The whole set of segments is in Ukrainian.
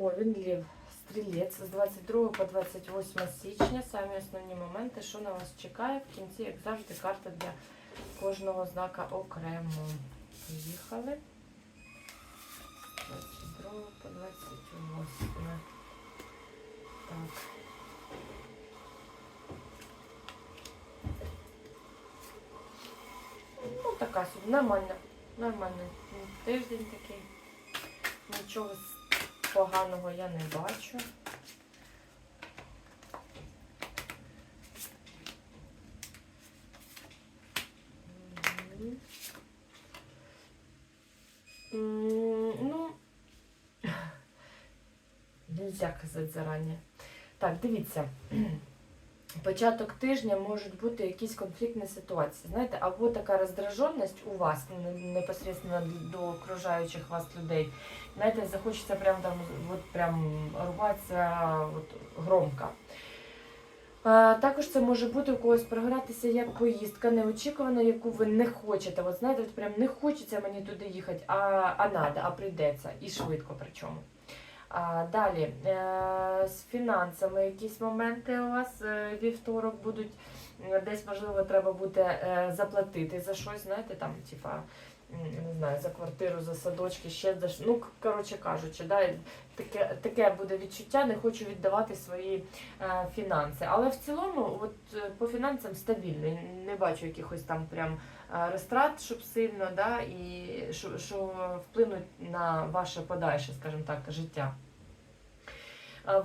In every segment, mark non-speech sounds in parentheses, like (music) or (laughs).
Овен, Лев, Стрілець з 22 по 28 січня. Самі основні моменти, що на вас чекає. В кінці, як завжди, карта для кожного знака окремо. Поїхали. З 22 по 28. Так. Ну, така собі, нормально. Нормальний тиждень такий. Нічого поганого я не бачу. Ну, (laughs) нельзя казати зарані. Так, дивіться. (clears throat) Початок тижня можуть бути якісь конфліктні ситуації. Знаєте, або така роздраженість у вас непосередньо до окружаючих вас людей. Знаєте, захочеться прям там от прям рватися от, громко. Також це може бути у когось програтися як поїздка неочікувана, яку ви не хочете. От знаєте, от прям не хочеться мені туди їхати, а, а надо, а прийдеться. І швидко причому. А, далі, е, з фінансами якісь моменти у вас е, вівторок будуть. Десь, можливо, треба буде е, заплатити за щось, знаєте, там, типа, не знаю, за квартиру, за садочки, ще за Ну, коротше кажучи, да, таке, таке буде відчуття, не хочу віддавати свої е, фінанси. Але в цілому, от е, по фінансам стабільно. Не бачу якихось там прям е, розтрат, щоб сильно, да, і що, що вплинуть на ваше подальше, скажімо так, життя.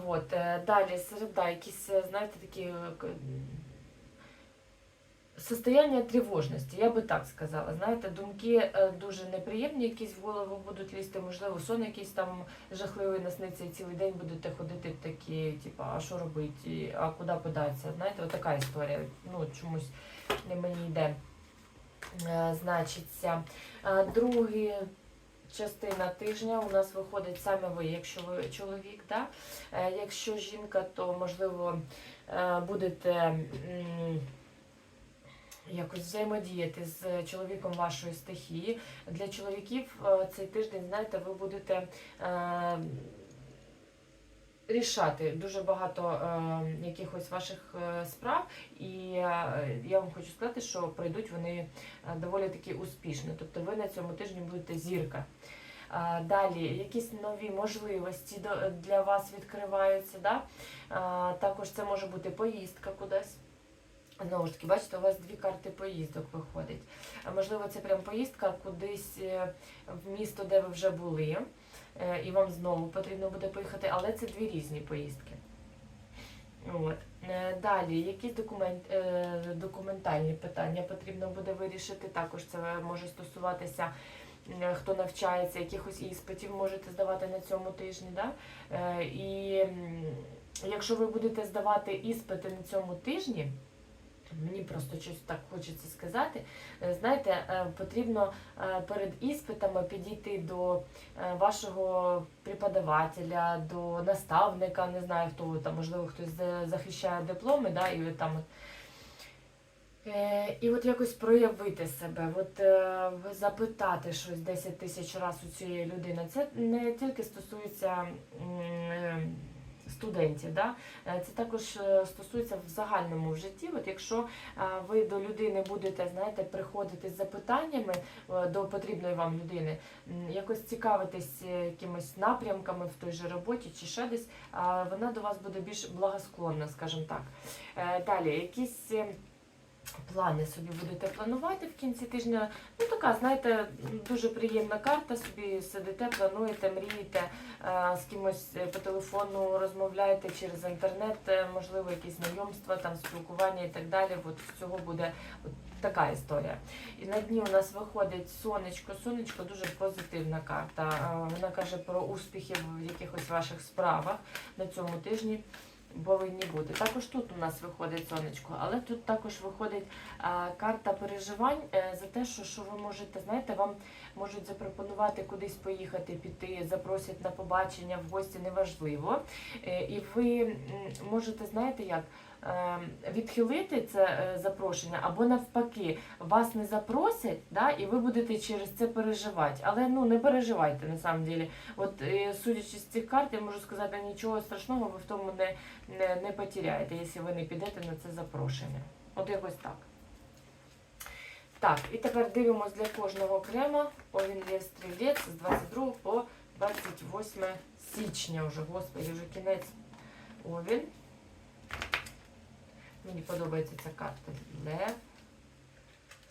Вот. е, Далі середа, якісь, знаєте, такі состояння тривожності, я би так сказала. Знаєте, думки е, дуже неприємні, якісь в голову будуть лізти, можливо, сон якийсь там жахливий насниться, і цілий день будете ходити такі, типу, а що робити, а куди податися. Знаєте, отака історія. Ну, чомусь не мені йде. Е, Значиться, Е, другий частина тижня у нас виходить саме ви, якщо ви чоловік, да? Е, якщо жінка, то можливо будете якось взаємодіяти з чоловіком вашої стихії. Для чоловіків е, цей тиждень, знаєте, ви будете. е, Рішати дуже багато е, якихось ваших е, справ, і е, я вам хочу сказати, що пройдуть вони е, доволі таки успішно. Тобто ви на цьому тижні будете зірка. А, Далі якісь нові можливості для вас відкриваються. Да? А, Також це може бути поїздка кудись. Знову ж таки, бачите, у вас дві карти поїздок виходить. Можливо, це прям поїздка кудись е, в місто, де ви вже були, е, і вам знову потрібно буде поїхати, але це дві різні поїздки. От. Е, Далі, якісь документ, документальні питання потрібно буде вирішити. Також це може стосуватися, хто навчається, якихось іспитів можете здавати на цьому тижні. Да? І якщо ви будете здавати іспити на цьому тижні, Мені просто щось так хочеться сказати. Е, Знаєте, е, потрібно е, перед іспитами підійти до вашого преподавателя, до наставника, не знаю хто там, можливо, хтось захищає дипломи, да, і там. І от якось проявити себе, от запитати щось 10 тисяч разів у цієї людини. Це не тільки стосується студентів, да? Е, це також е, стосується в загальному в житті. От якщо е, ви до людини будете, знаєте, приходити з запитаннями до потрібної вам людини, якось цікавитись якимось напрямками в той же роботі чи ще десь, вона до вас буде більш благосклонна, скажімо так. Далі, якісь. Плани собі будете планувати в кінці тижня. Ну така, знаєте, дуже приємна карта. Собі сидите, плануєте, мрієте е, з кимось е, по телефону розмовляєте через інтернет, е, можливо, якісь знайомства, там спілкування і так далі. От з цього буде така історія. І на дні у нас виходить сонечко. Сонечко дуже позитивна карта. Вона каже про успіхи в якихось ваших справах на цьому тижні повинні бути. Також тут у нас виходить сонечко, але тут також виходить а, карта переживань а, за те, що, що ви можете, знаєте, вам можуть запропонувати кудись поїхати, піти, запросять на побачення в гості, неважливо. Е, і ви можете, знаєте як, е, відхилити це е, запрошення, або навпаки, вас не запросять, да, і ви будете через це переживати. Але ну не переживайте на самом деле. От е, судячи з цих карт, я можу сказати, нічого страшного ви в тому не, не, не потеряєте, якщо ви не підете на це запрошення. От якось так. Так, і тепер дивимось для кожного окремо. Овін Лев Стрілець з 22 по 28 січня вже, господи, вже кінець Овін. Мені подобається ця карта. Лев.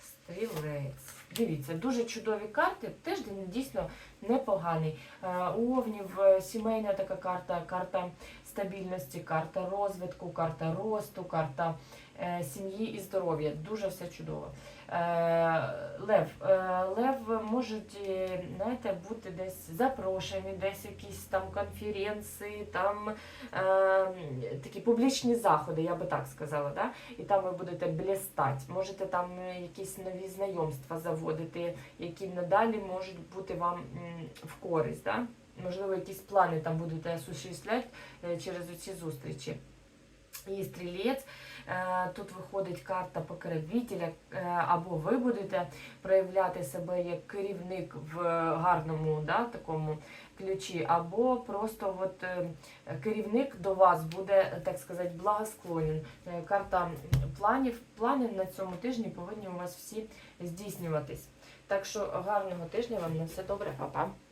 Стрілець. Дивіться, дуже чудові карти. Тиждень дійсно непоганий. Е, У Овнів е, сімейна така карта, карта стабільності, карта розвитку, карта росту, карта е, сім'ї і здоров'я. Дуже все чудово. Е, Лев. Е, Лев можуть, е, знаєте, бути десь запрошені, десь якісь там конференції, там е, такі публічні заходи, я би так сказала. Да? І там ви будете блістати. Можете там якісь нові знайомства заводити, які надалі можуть бути вам в користь. Да? Можливо, якісь плани там будете осуществляти через ці зустрічі. І стрілець, тут виходить карта покровителя, е, або ви будете проявляти себе як керівник в гарному да, такому ключі, або просто от, е, керівник до вас буде, так сказати, благосклонен. Е, Карта планів, плани на цьому тижні повинні у вас всі здійснюватись. Так що гарного тижня вам на все добре, па-па.